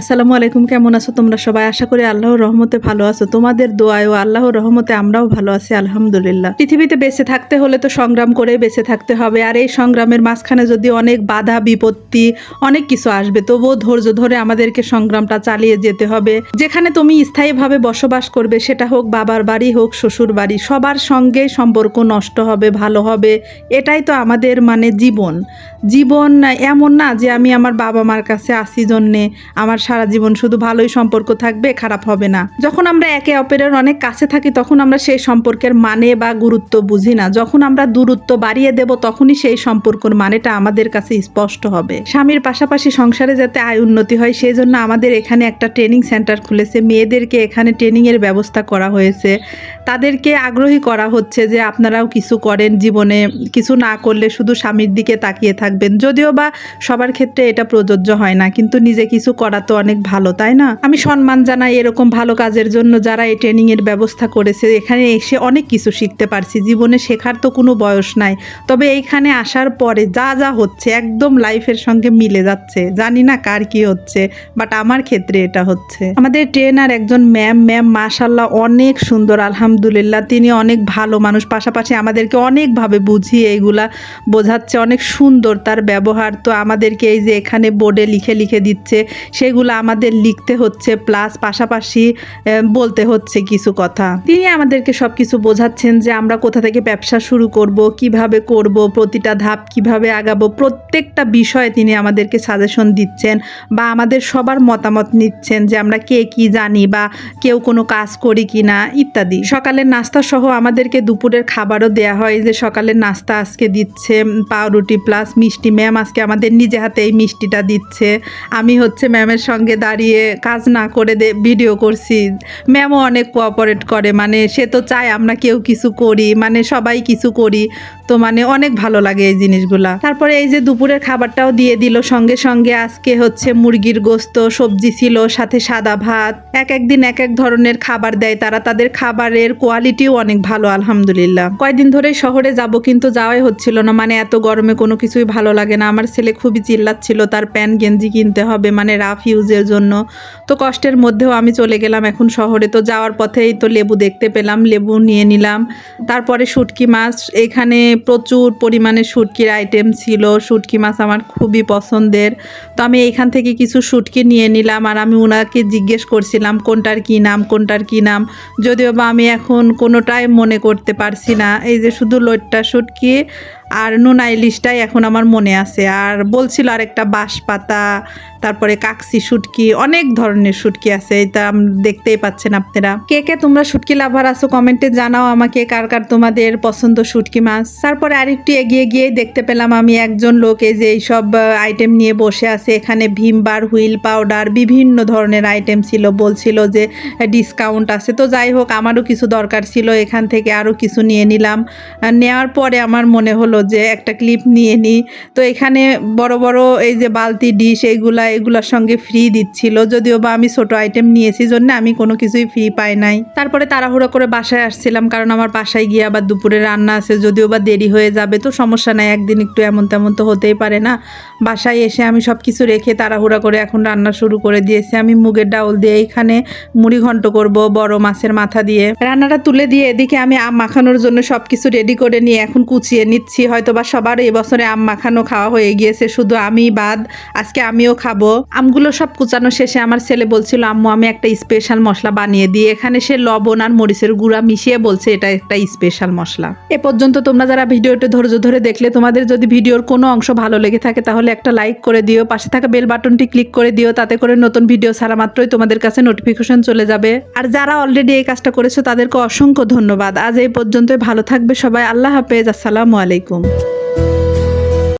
আসসালামু আলাইকুম, কেমন আছো তোমরা সবাই? আশা করি আল্লাহর রহমতে ভালো আছো। তোমাদের দোয়ায় ও আল্লাহর রহমতে আমরাও ভালো আছি, আলহামদুলিল্লাহ। পৃথিবীতে বেঁচে থাকতে হলে তো সংগ্রাম করে বেঁচে থাকতে হবে, আর এই সংগ্রামের মাঝখানে যদি অনেক বাধা, বিপত্তি, অনেক কিছু আসবে, তবুও ধৈর্য ধরে আমাদেরকে সংগ্রামটা চালিয়ে যেতে হবে। যেখানে তুমি স্থায়ীভাবে বসবাস করবে, সেটা হোক বাবার বাড়ি হোক শ্বশুর বাড়ি, সবার সঙ্গে সম্পর্ক নষ্ট হবে, ভালো হবে, এটাই তো আমাদের মানে জীবন। জীবন এমন না যে আমি আমার বাবা মার কাছে আসি জন্যে। আমার সারা জীবন শুধু ভালোই সম্পর্ক থাকবে, খারাপ হবে না। যখন আমরা একে অপরের অনেক কাছে থাকি, তখন আমরা সেই সম্পর্কের মানে বা গুরুত্ব বুঝি না। যখন আমরা দূরত্ব বাড়িয়ে দেব, তখনই সেই সম্পর্কের মানেটা আমাদের কাছে স্পষ্ট হবে। স্বামীর পাশাপাশি সংসারে যাতে আয় উন্নতি হয় সেই জন্য আমাদের এখানে একটা ট্রেনিং সেন্টার খুলেছে। মেয়েদেরকে এখানে ট্রেনিংয়ের ব্যবস্থা করা হয়েছে। তাদেরকে আগ্রহী করা হচ্ছে যে আপনারাও কিছু করেন জীবনে। কিছু না করলে শুধু স্বামীর দিকে তাকিয়ে থাকবেন যদিও বা সবার ক্ষেত্রে এটা প্রযোজ্য হয় না, কিন্তু নিজে কিছু করা তো অনেক ভালো, তাই না? আমি সম্মান জানাই এরকম ভালো কাজের জন্য যারা এই ট্রেনিং এর ব্যবস্থা করেছে, এখানে এসে অনেক কিছু শিখতে পারছি। জীবনে শেখার তো কোনো বয়স নাই। তবে এইখানে আসার পরে যা যা হচ্ছে একদম লাইফের সঙ্গে মিলে যাচ্ছে। জানি না কার কি হচ্ছে বাট আমার ক্ষেত্রে এটা হচ্ছে। আমাদের ট্রেনার একজন ম্যাম ম্যাম মাশাল্লাহ অনেক সুন্দর, আলহামদুলিল্লাহ। তিনি অনেক ভালো মানুষ। পাশাপাশি আমাদেরকে অনেকভাবে বুঝিয়ে এইগুলা বোঝাচ্ছে, অনেক সুন্দর তার ব্যবহার তো আমাদেরকে এই যে এখানে বোর্ডে লিখে লিখে দিচ্ছে, সেগুলো আমাদের লিখতে হচ্ছে প্লাস পাশাপাশি বলতে হচ্ছে কিছু কথা। তিনি আমাদেরকে সব কিছু বোঝাচ্ছেন যে আমরা কোথা থেকে ব্যবসা শুরু করব, কীভাবে করব, প্রতিটা ধাপ কীভাবে আগাবো, প্রত্যেকটা বিষয়ে তিনি আমাদেরকে সাজেশন দিচ্ছেন বা আমাদের সবার মতামত নিচ্ছেন যে আমরা কে কি জানি বা কেউ কোনো কাজ করি কি না ইত্যাদি। সকালের নাস্তা সহ আমাদেরকে দুপুরের খাবারও দেয়া হয় যে সকালের নাস্তা আজকে দিচ্ছে পাউরুটি প্লাস মিষ্টি ম্যাম আজকে আমাদের নিজে হাতে এই মিষ্টিটা দিচ্ছে। আমি হচ্ছে ম্যামের সঙ্গে দাঁড়িয়ে কাজ না করে ভিডিও করছি। ম্যামও অনেক কোঅপারেট করে মানে সে তো চায় আমরা কেউ কিছু করি মানে সবাই কিছু করি। তো মানে অনেক ভালো লাগে এই জিনিসগুলা। তারপরে এই যে দুপুরের খাবারটাও দিয়ে দিল, সঙ্গে সঙ্গে আজকে হচ্ছে মুরগির গোস্ত, সবজি ছিল, সাথে সাদা ভাত। এক এক দিন এক এক ধরনের খাবার দেয় তারা, তাদের খাবারের কোয়ালিটিও অনেক ভালো, আলহামদুলিল্লাহ। কয়দিন ধরে শহরে যাব কিন্তু যাওয়াই হচ্ছিল না মানে এত গরমে কোনো কিছুই ভালো লাগে না। আমার ছেলে খুবই চিল্লাচ্ছিল, তার প্যান্ট গেঞ্জি কিনতে হবে মানে রাফ ইউজের জন্য। তো কষ্টের মধ্যেও আমি চলে গেলাম এখন শহরে। তো যাওয়ার পথেই তো লেবু দেখতে পেলাম, লেবু নিয়ে নিলাম। তারপরে শুটকি মাছ, এখানে প্রচুর পরিমাণে শুটকির আইটেম ছিল। শুটকি মাছ আমার খুবই পছন্দের। তো আমি এইখান থেকে কিছু শুটকি নিয়ে নিলাম আর আমি ওনাকে জিজ্ঞেস করছিলাম, কোনটার কি নাম, কোনটার কি নাম? যদিও বা আমি এখন কোনোটাই মনে করতে পারছি না। এই যে শুধু লোটটা শুটকি আর নুনা ইলিশটাই এখন আমার মনে আছে। আর বলছিল আরেকটা বাঁশ পাতা তারপরে কাকসি শুটকি, অনেক ধরনের শুটকি আছে, এটা দেখতেই পাচ্ছেন আপনারা। কে কে তোমরা শুটকি লাভার আছো কমেন্টে জানাও আমাকে, কার কার তোমাদের পছন্দ শুটকি মাছ। তারপরে আরেকটু এগিয়ে গিয়ে দেখতে পেলাম আমি একজন লোক এই যে এইসব আইটেম নিয়ে বসে আছে, এখানে ভীমবার হুইল পাউডার, বিভিন্ন ধরনের আইটেম ছিল, বলছিল যে ডিসকাউন্ট আছে। তো যাই হোক, আমারও কিছু দরকার ছিল, এখান থেকে আরও কিছু নিয়ে নিলাম। নেওয়ার পরে আমার মনে হলো যে, একটা ক্লিপ নিয়ে নিই। তো এখানে বড় বড় এই যে বালতি ডিশ এইগুলা এগুলোর সঙ্গে ফ্রি দিচ্ছিল। যদিও বা আমি ছোট আইটেম নিয়েছি জন্য আমি কোনো কিছুই ফ্রি পাই নাই। তারপরে তাড়াহুড়ো করে বাসায় আসছিলাম কারণ আমার বাসায় গিয়ে আবার দুপুরে রান্না আছে, যদিও বা দেরি হয়ে যাবে তো সমস্যা নাই, একদিন একটু এমন তেমন তো হতেই পারে না। বাসায় এসে আমি সব কিছু রেখে তাড়াহুড়া করে এখন রান্না শুরু করে দিয়েছি। আমি মুগের ডাউল দিয়ে এখানে মুড়ি ঘন্ট করব, বড় মাছের মাথা দিয়ে। রান্নাটা তুলে দিয়ে এদিকে আমি আম মাখানোর জন্য সব কিছু রেডি করে নিয়ে এখন কুচিয়ে নিচ্ছি। হয়তো বা সবার এবছরে আম মাখানো খাওয়া হয়ে গিয়েছে, শুধু আমি বাদ, আজকে আমিও খাব। আমগুলো সব কুচানো শেষে আমার ছেলে বলছিল, আম্মু, আমি একটা স্পেশাল মশলা বানিয়ে দিই। এখানে সে লবণ আর মরিচের গুঁড়া মিশিয়ে বলছে, এটা একটা স্পেশাল মশলা। এ পর্যন্ত তোমরা যারা ভিডিওটা ধৈর্য ধরে দেখলে, তোমাদের যদি ভিডিওর কোনো অংশ ভালো লেগে থাকে, তাহলে একটা লাইক করে দিও। পাশে থাকা বেল বাটনটি ক্লিক করে দিও, তাতে করে নতুন ভিডিও ছাড়া মাত্রই তোমাদের কাছে নোটিফিকেশন চলে যাবে। আর যারা অলরেডি এই কাজটা করেছ, তাদেরকে অসংখ্য ধন্যবাদ। আজ এই পর্যন্তই, ভালো থাকবে সবাই। আল্লাহ হাফেজ। আসসালামু আলাইকুম।